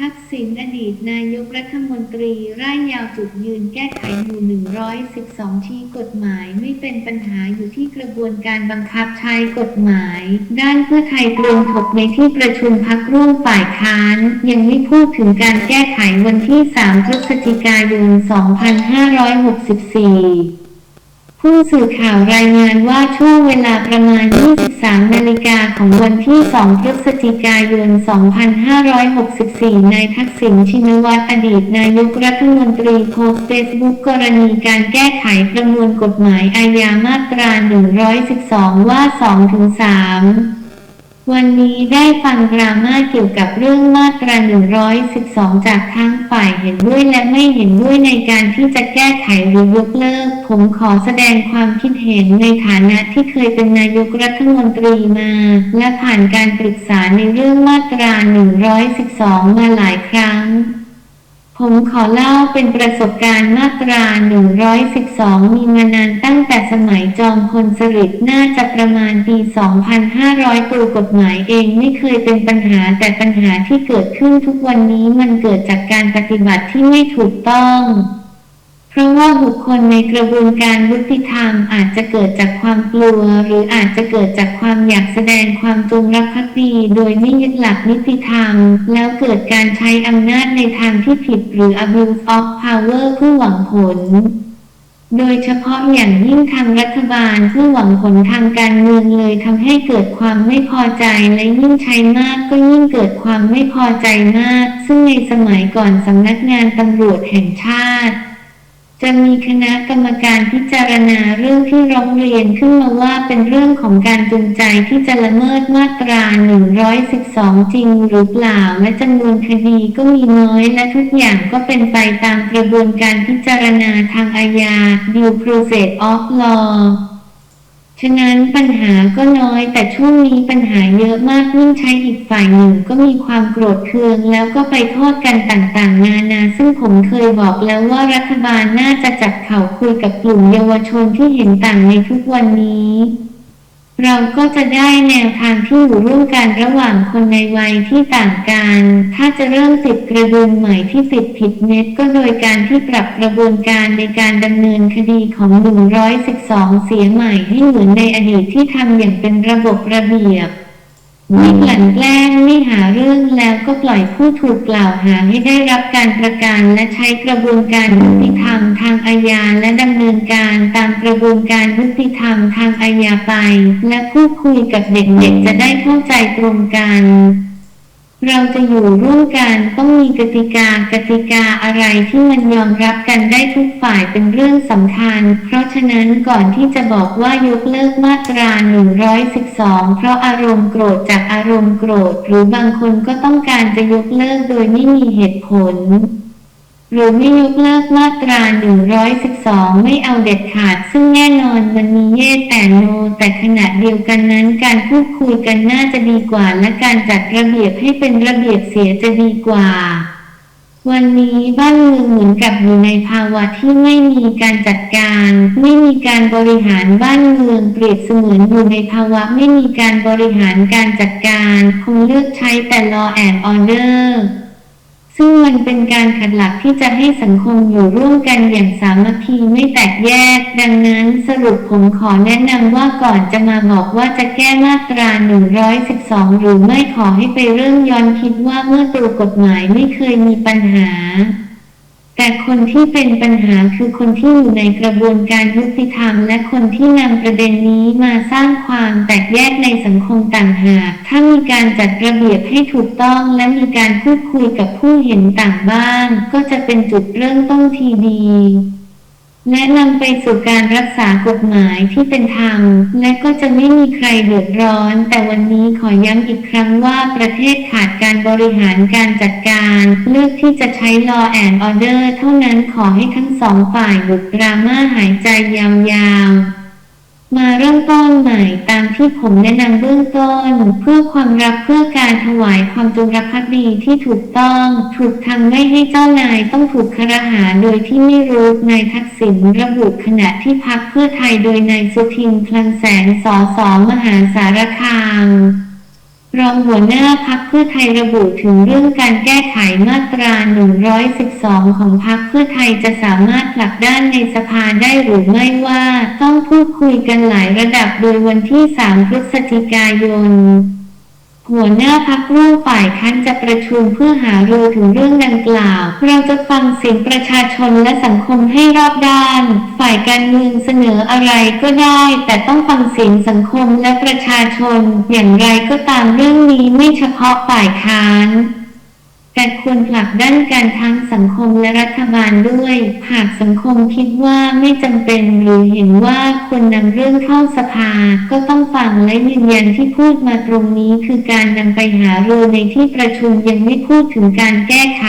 ทักษิณอดีตนายกรัฐมนตรีร่ายยาวจุดยืนแก้ไขหมู่ 112 ที่กฎหมายไม่เป็นปัญหาอยู่ที่กระบวนการบังคับใช้กฎหมาย ด้านเพื่อไทยเตรียมถกในที่ประชุมพักร่วมฝ่ายค้าน ยังไม่พูดถึงการแก้ไขวันที่ 3 พฤศจิกายน 2564 ผู้สื่อข่าวรายงานว่าช่วงเวลาประมาณ 23 นาฬิกาของวันที่ 2 พฤศจิกายน 2564 นายทักษิณ ชินวัตรอดีตนายกรัฐมนตรีโพสต์เฟซบุ๊กกรณีการแก้ไขประมวลกฎหมายอาญามาตรา 112 ว่า 2-3 วันนี้ได้ฟังดราม่าเกี่ยวกับเรื่องมาตรา 112 จากทั้งฝ่ายเห็นด้วยและไม่เห็นด้วยในการที่จะแก้ไขหรือยกเลิก ผมขอแสดงความคิดเห็นในฐานะที่เคยเป็นนายกรัฐมนตรีมา และผ่านการปรึกษาในเรื่องมาตรา 112 มาหลายครั้ง ผมขอเล่าเป็นประสบการณ์มาตรา 112 มีมานานตั้งแต่สมัยจอมพลสฤษดิ์น่าจะประมาณปี 2500 ตัวกฎหมายเองไม่เคยเป็นปัญหาแต่ปัญหาที่เกิดขึ้นทุกวันนี้มันเกิดจากการปฏิบัติที่ไม่ถูกต้อง เพราะว่าบุคคลในกระบวนการยุติธรรมอาจจะเกิดจากความกลัว หรืออาจจะเกิดจากความอยากแสดงความจงรักภักดีโดยไม่ยึดหลักนิติธรรม แล้วเกิดการใช้อำนาจในทางที่ผิดหรือ abuse of power เพื่อหวังผลโดยเฉพาะอย่างยิ่งทางรัฐบาลเพื่อหวังผลทางการเมืองเลยทำให้เกิดความไม่พอใจและยิ่งใช้มากก็ยิ่งเกิดความไม่พอใจมาก ซึ่งในสมัยก่อนสำนักงานตำรวจแห่งชาติ จะมีคณะกรรมการพิจารณาเรื่องที่ร้องเรียนขึ้นมาว่าเป็นเรื่องของการจูงใจที่จะละเมิดมาตรา 112 จริงหรือเปล่าและจำนวนคดีก็มีน้อยและทุกอย่างก็เป็นไปตามกระบวนการพิจารณาทางอาญา due process of law ฉะนั้นปัญหาก็น้อย แต่ช่วงนี้ปัญหาเยอะมากยิ่งใช้อีกฝ่ายหนึ่งก็มีความโกรธเคืองแล้วก็ไปโทษกันต่างๆนานาซึ่งผมเคยบอกแล้วว่ารัฐบาลน่าจะจับเข่าคุยกับกลุ่มเยาวชนที่เห็นต่างในทุกวันนี้ เราก็จะได้แนวทางที่อยู่ร่วมกันระหว่างคนในวัยที่ต่างกัน ถ้าจะเริ่มติดกระดุมใหม่ที่ติดผิดเน็ตก็โดยการที่ปรับกระบวนการในการดำเนินคดีของ 112 เสียใหม่ให้เหมือนในอดีตที่ทำอย่างเป็นระบบระเบียบ ไม่กลั่นแกล้งไม่หาเรื่องแล้วก็ปล่อยผู้ถูกกล่าวหาให้ได้รับการประกันและใช้กระบวนการยุติธรรมทางอาญาและดำเนินการตามกระบวนการยุติธรรมทางอาญาไป และพูดคุยกับเด็กๆจะได้เข้าใจตรงกัน เราจะอยู่ร่วมกันต้องมีกติกากติกาอะไรที่มันยอมรับกันได้ทุกฝ่ายเป็นเรื่องสำคัญ เพราะฉะนั้นก่อนที่จะบอกว่ายกเลิกมาตรา 112 เพราะอารมณ์โกรธจากอารมณ์โกรธ หรือบางคนก็ต้องการจะยกเลิกโดยไม่มีเหตุผล หรือไม่ยกเลิกมาตรา 112 ไม่เอาเด็ดขาด ซึ่งแน่นอนมันมีเยสแต่โน แต่ขณะเดียวกันนั้นการพูดคุยกันน่าจะดีกว่า และการจัดระเบียบให้เป็นระเบียบเสียจะดีกว่า วันนี้บ้านเมืองเหมือนกับอยู่ในภาวะที่ไม่มีการจัดการ ไม่มีการบริหารบ้านเมืองเปรียบเสมือนอยู่ในภาวะไม่มีการบริหารการจัดการ คงเลือกใช้แต่ law and order ซึ่งมันเป็นการขัดหลักที่จะให้สังคมอยู่ร่วมกันอย่างสามัคคีไม่แตกแยก ดังนั้นสรุปผมขอแนะนำว่าก่อนจะมาบอกว่าจะแก้มาตรา 112 หรือไม่ขอให้ไปเริ่มย้อนคิดว่าเมื่อตัวกฎหมายไม่เคยมีปัญหา แต่คนที่เป็นปัญหาคือคนที่อยู่ในกระบวนการยุติธรรม และคนที่นำประเด็นนี้มาสร้างความแตกแยกในสังคมต่างหาก ถ้ามีการจัดระเบียบให้ถูกต้อง และมีการพูดคุยกับผู้เห็นต่างบ้าง ก็จะเป็นจุดเริ่มต้นทีดี และนำไปสู่การรักษากฎหมายที่เป็นธรรม และก็จะไม่มีใครเดือดร้อน แต่วันนี้ขอย้ำอีกครั้งว่าประเทศขาดการบริหารการจัดการ เลือกที่จะใช้ law and order เท่านั้นขอให้ทั้งสองฝ่ายหยุดดราม่าหายใจยาวๆ มาเริ่มต้นใหม่ตามที่ผมแนะนำเบื้องต้น เพื่อความรักเพื่อการถวายความจงรักภักดีที่ถูกต้อง ถูกทำไม่ให้เจ้านายต้องถูกครหาโดยที่ไม่รู้นายทักษิณระบุขณะที่พักเพื่อไทยโดยนายสุทินคลังแสงสอสอมหาสารคาม รองหัวหน้าพักเพื่อไทยระบุถึงเรื่องการแก้ไขมาตรา 112 ของพักเพื่อไทยจะสามารถผลักด้านในสภาได้หรือไม่ว่า ต้องพูดคุยกันหลายระดับโดยวันที่ 3 พฤศจิกายน หัวหน้าพักร่วมฝ่ายค้านจะประชุมเพื่อหารือถึงเรื่องดังกล่าว เราจะฟังเสียงประชาชนและสังคมให้รอบด้าน ฝ่ายการเมืองเสนออะไรก็ได้ แต่ต้องฟังเสียงสังคมและประชาชน อย่างไรก็ตามเรื่องนี้ไม่เฉพาะฝ่ายค้าน แต่ควรผลักดันการทั้งสังคมและรัฐบาลด้วย หากสังคมคิดว่าไม่จำเป็นหรือเห็นว่าควรนำเรื่องเข้าสภา ก็ต้องฟังและยืนยันที่พูดมาตรงนี้คือการนำไปหารือในที่ประชุมยังไม่พูดถึงการแก้ไข